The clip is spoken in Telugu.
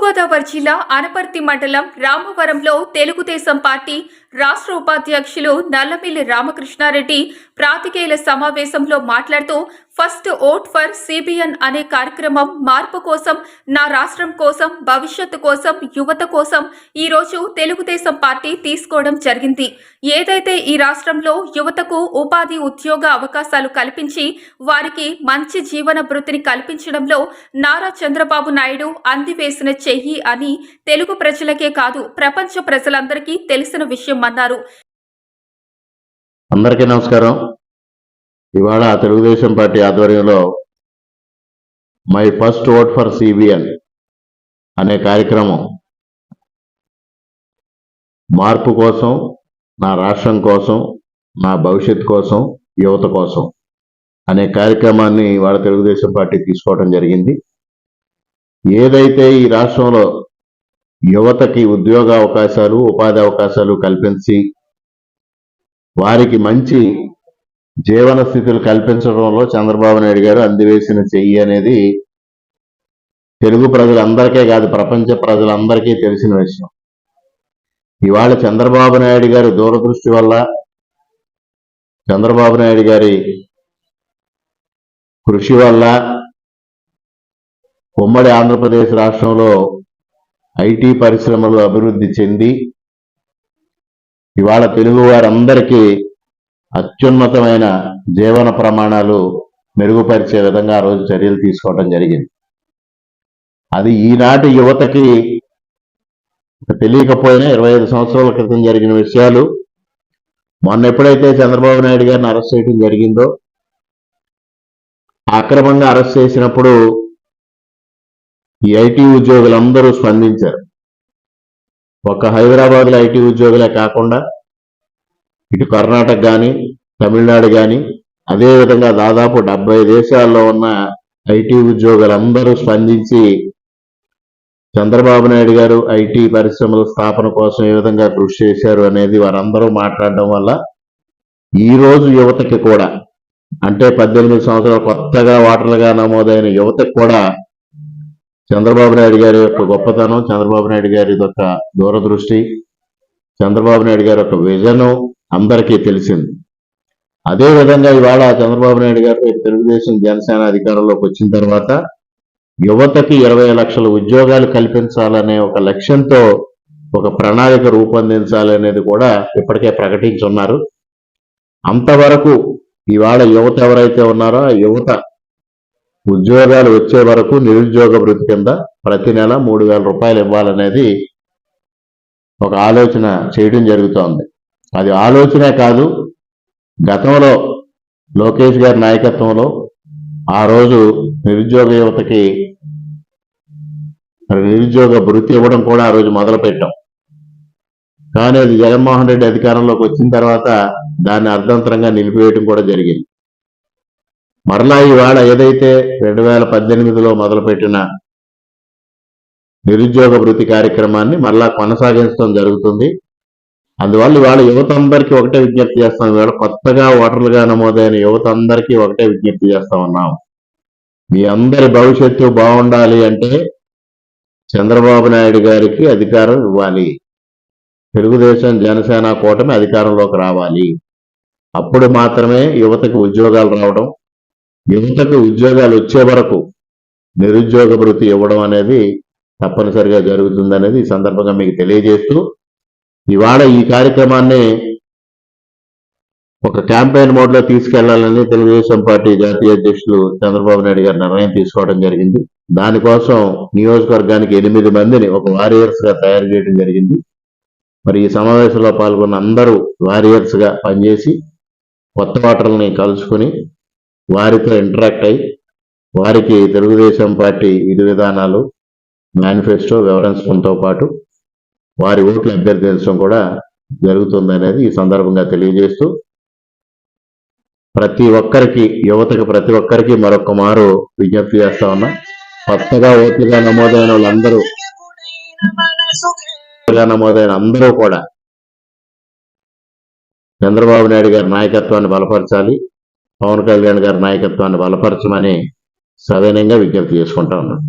తూర్పుగోదావరి జిల్లా అనపర్తి మండలం రామవరంలో తెలుగుదేశం పార్టీ రాష్ట్ర ఉపాధ్యక్షులు నల్లమిల్లి రామకృష్ణారెడ్డి ప్రాతికేయుల సమావేశంలో మాట్లాడుతూ ఫస్ట్ ఓట్ ఫర్ సిబిఎన్ అనే కార్యక్రమం మార్పు కోసం నా రాష్ట్రం కోసం భవిష్యత్తు కోసం యువత కోసం ఈ రోజు తెలుగుదేశం పార్టీ తీసుకోవడం జరిగింది. ఏదైతే ఈ రాష్ట్రంలో యువతకు ఉపాధి ఉద్యోగ అవకాశాలు కల్పించి వారికి మంచి జీవన భృతిని కల్పించడంలో నారా చంద్రబాబు నాయుడు అందివేసిన చెయ్యి అని తెలుగు ప్రజలకే కాదు ప్రపంచ ప్రజలందరికీ తెలిసిన విషయం అన్నారు. అందరికీ నమస్కారం. ఇవాళ తెలుగుదేశం పార్టీ ఆధ్వర్యంలో my first vote for CBN అనే కార్యక్రమం మార్పు కోసం నా రాష్ట్రం కోసం నా భవిష్యత్ కోసం యువత కోసం అనే కార్యక్రమాన్ని ఇవాళ తెలుగుదేశం పార్టీ తీసుకోవడం జరిగింది. ఏదైతే ఈ రాష్ట్రంలో యువతకి ఉద్యోగ అవకాశాలు ఉపాధి అవకాశాలు కల్పించి వారికి మంచి జీవన స్థితులు కల్పించడంలో చంద్రబాబు నాయుడు గారు అందివేసిన చెయ్యి అనేది తెలుగు ప్రజలందరికీ కాదు ప్రపంచ ప్రజలందరికీ తెలిసిన విషయం. ఇవాళ చంద్రబాబు నాయుడు గారి దూరదృష్టి వల్ల చంద్రబాబు నాయుడు గారి కృషి వల్ల ఉమ్మడి ఆంధ్రప్రదేశ్ రాష్ట్రంలో ఐటీ పరిశ్రమలు అభివృద్ధి చెంది ఇవాళ తెలుగు వారందరికీ అత్యున్నతమైన జీవన ప్రమాణాలు మెరుగుపరిచే విధంగా ఆ రోజు చర్యలు తీసుకోవడం జరిగింది. అది ఈనాటి యువతకి తెలియకపోయినా ఇరవై ఐదు సంవత్సరాల క్రితం జరిగిన విషయాలు మొన్న ఎప్పుడైతే చంద్రబాబు నాయుడు గారిని అరెస్ట్ చేయడం జరిగిందో అక్రమంగా అరెస్ట్ చేసినప్పుడు ఈ ఐటీ ఉద్యోగులందరూ స్పందించారు. ఒక హైదరాబాద్లో ఐటీ ఉద్యోగులే కాకుండా ఇటు కర్ణాటక కానీ తమిళనాడు కానీ అదేవిధంగా దాదాపు డెబ్బై దేశాల్లో ఉన్న ఐటీ ఉద్యోగులందరూ స్పందించి చంద్రబాబు నాయుడు గారు ఐటీ పరిశ్రమల స్థాపన కోసం ఏ విధంగా కృషి చేశారు అనేది వారందరూ మాట్లాడడం వల్ల ఈ రోజు యువతకి కూడా అంటే పద్దెనిమిది సంవత్సరాలు కొత్తగా ఓటర్లుగా నమోదైన యువతకు కూడా చంద్రబాబు నాయుడు గారి యొక్క గొప్పతనం చంద్రబాబు నాయుడు గారి యొక్క దూరదృష్టి చంద్రబాబు నాయుడు గారి యొక్క విజను అందరికీ తెలిసింది. అదే విధంగా ఇవాళ చంద్రబాబు నాయుడు గారు తెలుగుదేశం జనసేన అధికారంలోకి వచ్చిన తర్వాత యువతకి ఇరవై లక్షల ఉద్యోగాలు కల్పించాలనే ఒక లక్ష్యంతో ఒక ప్రణాళిక రూపొందించాలనేది కూడా ఇప్పటికే ప్రకటించున్నారు. అంతవరకు ఇవాళ యువత ఎవరైతే ఉన్నారో ఆ యువత ఉద్యోగాలు వచ్చే వరకు నిరుద్యోగ వృత్తి కింద ప్రతి నెల మూడు వేల రూపాయలు ఇవ్వాలనేది ఒక ఆలోచన చేయడం జరుగుతోంది. అది ఆలోచనే కాదు. గతంలో లోకేష్ గారి నాయకత్వంలో ఆ రోజు నిరుద్యోగ యువతకి నిరుద్యోగ భృతి ఇవ్వడం కూడా ఆ రోజు మొదలు పెట్టాం కానీ అది జగన్మోహన్ రెడ్డి అధికారంలోకి వచ్చిన తర్వాత దాన్ని అర్ధంతరంగా నిలిపివేయడం కూడా జరిగింది. మరలా ఇవాళ ఏదైతే రెండు వేల పద్దెనిమిదిలో మొదలుపెట్టిన నిరుద్యోగ భృతి కార్యక్రమాన్ని మరలా కొనసాగించడం జరుగుతుంది. అందువల్ల ఇవాళ యువత అందరికీ ఒకటే విజ్ఞప్తి చేస్తాం. ఇవాళ కొత్తగా ఓటర్లుగా నమోదైన యువత అందరికీ ఒకటే విజ్ఞప్తి చేస్తా ఉన్నాం. మీ అందరి భవిష్యత్తు బాగుండాలి అంటే చంద్రబాబు నాయుడు గారికి అధికారం ఇవ్వాలి. తెలుగుదేశం జనసేన కూటమి అధికారంలోకి రావాలి. అప్పుడు మాత్రమే యువతకు ఉద్యోగాలు రావడం యువతకు ఉద్యోగాలు వచ్చే వరకు నిరుద్యోగ వృత్తి ఇవ్వడం అనేది తప్పనిసరిగా జరుగుతుందనేది ఈ సందర్భంగా మీకు తెలియజేస్తూ ఇవాళ ఈ కార్యక్రమాన్ని ఒక క్యాంపెయిన్ మోడ్లో తీసుకెళ్ళాలని తెలుగుదేశం పార్టీ జాతీయ అధ్యక్షులు చంద్రబాబు నాయుడు గారు నిర్ణయం తీసుకోవడం జరిగింది. దానికోసం నియోజకవర్గానికి ఎనిమిది మందిని ఒక వారియర్స్గా తయారు చేయడం జరిగింది. మరి ఈ సమావేశంలో పాల్గొన్న అందరూ వారియర్స్గా పనిచేసి కొత్త ఓటర్లని కలుసుకుని వారితో ఇంటరాక్ట్ అయి వారికి తెలుగుదేశం పార్టీ విధి విధానాలు మేనిఫెస్టో వివరించడంతో పాటు వారి ఓట్లు అభ్యర్థించడం కూడా జరుగుతుందనేది ఈ సందర్భంగా తెలియజేస్తూ ప్రతి ఒక్కరికి యువతకు ప్రతి ఒక్కరికి మరొక మారు విజ్ఞప్తి చేస్తా ఉన్నా. కొత్తగా ఓట్లుగా నమోదైన వాళ్ళందరూ నమోదైన అందరూ కూడా చంద్రబాబు నాయుడు గారి నాయకత్వాన్ని బలపరచాలి పవన్ కళ్యాణ్ గారి నాయకత్వాన్ని బలపరచమని సవినయంగా విజ్ఞప్తి చేసుకుంటా ఉన్నాను